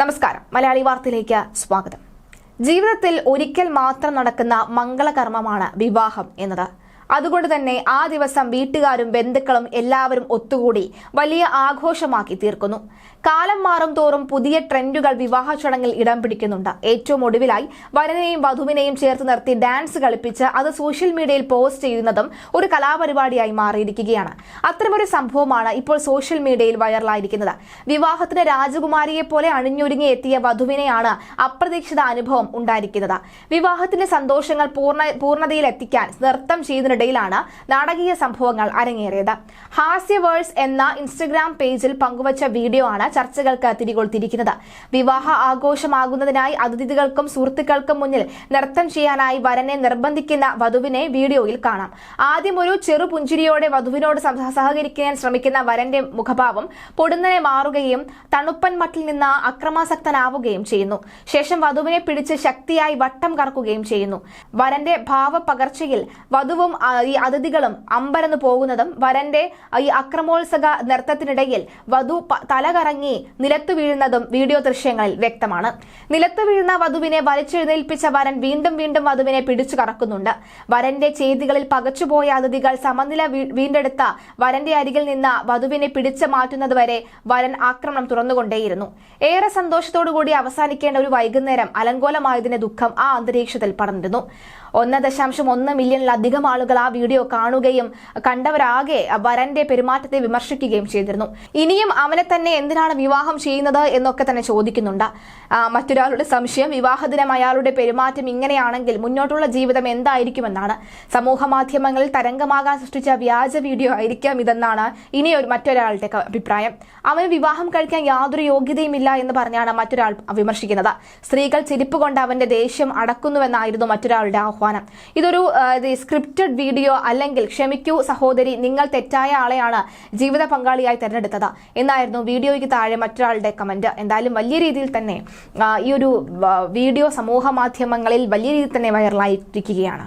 നമസ്കാരം. മലയാളി വാർത്തയിലേക്ക് സ്വാഗതം. ജീവിതത്തിൽ ഒരിക്കൽ മാത്രം നടക്കുന്ന മംഗളകർമ്മമാണ് വിവാഹം എന്നത്. അതുകൊണ്ട് തന്നെ ആ ദിവസം വീട്ടുകാരും ബന്ധുക്കളും എല്ലാവരും ഒത്തുകൂടി വലിയ ആഘോഷമാക്കി തീർക്കുന്നു. കാലം മാറും തോറും പുതിയ ട്രെൻഡുകൾ വിവാഹ ചടങ്ങിൽ ഇടം പിടിക്കുന്നുണ്ട്. ഏറ്റവും ഒടുവിലായി വരനെയും വധുവിനെയും ചേർത്ത് നിർത്തി ഡാൻസ് കളിപ്പിച്ച് അത് സോഷ്യൽ മീഡിയയിൽ പോസ്റ്റ് ചെയ്യുന്നതും ഒരു കലാപരിപാടിയായി മാറിയിരിക്കുകയാണ്. അത്തരമൊരു സംഭവമാണ് ഇപ്പോൾ സോഷ്യൽ മീഡിയയിൽ വൈറലായിരിക്കുന്നത്. വിവാഹത്തിന് രാജകുമാരിയെ പോലെ അണിഞ്ഞൊരുങ്ങി എത്തിയ വധുവിനെയാണ് അപ്രതീക്ഷിത അനുഭവം ഉണ്ടായിരിക്കുന്നത്. വിവാഹത്തിന്റെ സന്തോഷങ്ങൾ പൂർണ പൂർണതയിൽ എത്തിക്കാൻ നൃത്തം ചെയ്യുന്നതിനിടയിലാണ് നാടകീയ സംഭവങ്ങൾ അരങ്ങേറിയത്. ഹാസ്യവേഴ്സ് എന്ന ഇൻസ്റ്റഗ്രാം പേജിൽ പങ്കുവച്ച വീഡിയോ ആണ് ചർച്ചകൾക്ക് തിരികൊളുത്തിരിക്കുന്നത് വിവാഹ ആഘോഷമാകുന്നതിനായി അതിഥികൾക്കും സുഹൃത്തുക്കൾക്കും മുന്നിൽ നൃത്തം ചെയ്യാനായി വരനെ നിർബന്ധിക്കുന്ന വധുവിനെ വീഡിയോയിൽ കാണാം. ആദ്യം ഒരു ചെറുപുഞ്ചിരിയോടെ വധുവിനോട് സഹകരിക്കാൻ ശ്രമിക്കുന്ന വരന്റെ മുഖഭാവം പൊടുന്നനെ മാറുകയും തണുപ്പൻ മട്ടിൽ നിന്ന് അക്രമാസക്തനാവുകയും ചെയ്യുന്നു. ശേഷം വധുവിനെ പിടിച്ച് ശക്തിയായി വട്ടം കറക്കുകയും ചെയ്യുന്നു. വരന്റെ ഭാവപകർച്ചയിൽ വധുവും ഈ അതിഥികളും അമ്പരന്ന് പോകുന്നതും വരന്റെ ഈ അക്രമോത്സക നൃത്തത്തിനിടയിൽ വധു തലകറങ്ങി നിലത്ത് വീഴുന്നതും വീഡിയോ ദൃശ്യങ്ങളിൽ വ്യക്തമാണ്. നിലത്തു വീഴുന്ന വധുവിനെ വലിച്ചെഴുന്നേൽപ്പിച്ച വരൻ വീണ്ടും വീണ്ടും വധുവിനെ പിടിച്ചു കറക്കുന്നുണ്ട്. വരന്റെ ചെയ്തികളിൽ പകച്ചുപോയ അതിഥികൾ സമനില വീണ്ടെടുത്ത വരന്റെ അരികിൽ നിന്ന് വധുവിനെ പിടിച്ചു മാറ്റുന്നതുവരെ വരൻ ആക്രമണം തുറന്നുകൊണ്ടേയിരുന്നു. ഏറെ സന്തോഷത്തോടുകൂടി അവസാനിക്കേണ്ട ഒരു വൈകുന്നേരം അലങ്കോലമായതിന്റെ ദുഃഖം ആ അന്തരീക്ഷത്തിൽ പടർന്നിരുന്നു. ഒന്ന് ദശാംശം ഒന്ന് മില്യണിലധികം ആളുകൾ ആ വീഡിയോ കാണുകയും കണ്ടവരാകെ വരന്റെ പെരുമാറ്റത്തെ വിമർശിക്കുകയും ചെയ്തിരുന്നു. ഇനിയും അവനെ തന്നെ എന്തിനാണ് വിവാഹം ചെയ്യുന്നത് എന്നൊക്കെ തന്നെ ചോദിക്കുന്നുണ്ട്. മറ്റൊരാളുടെ സംശയം വിവാഹദിനം അയാളുടെ പെരുമാറ്റം ഇങ്ങനെയാണെങ്കിൽ മുന്നോട്ടുള്ള ജീവിതം എന്തായിരിക്കുമെന്നാണ്. സമൂഹ മാധ്യമങ്ങളിൽ തരംഗമാകാൻ സൃഷ്ടിച്ച വ്യാജ വീഡിയോ ആയിരിക്കാം ഇതെന്നാണ് ഇനി ഒരു മറ്റൊരാളുടെ അഭിപ്രായം. അവന് വിവാഹം കഴിക്കാൻ യാതൊരു യോഗ്യതയുമില്ല എന്ന് പറഞ്ഞാണ് മറ്റൊരാൾ വിമർശിക്കുന്നത്. സ്ത്രീകൾ ചിരിപ്പ് കൊണ്ട് അവന്റെ ദേഷ്യം അടക്കുന്നുവെന്നായിരുന്നു മറ്റൊരാളുടെ ആഹ്വാനം. ഇതൊരു സ്ക്രിപ്റ്റഡ് വീഡിയോ അല്ലെങ്കിൽ ക്ഷമിക്കൂ സഹോദരി നിങ്ങൾ തെറ്റായ ആളെയാണ് ജീവിത പങ്കാളിയായി തെരഞ്ഞെടുത്തത്. എന്നായിരുന്നു വീഡിയോയ്ക്ക് താഴെ മറ്റൊരാളുടെ കമന്റ്. എന്തായാലും വലിയ രീതിയിൽ തന്നെ ഈ ഒരു വീഡിയോ സമൂഹ മാധ്യമങ്ങളിൽ വലിയ രീതിയിൽ തന്നെ വൈറലായിരിക്കുകയാണ്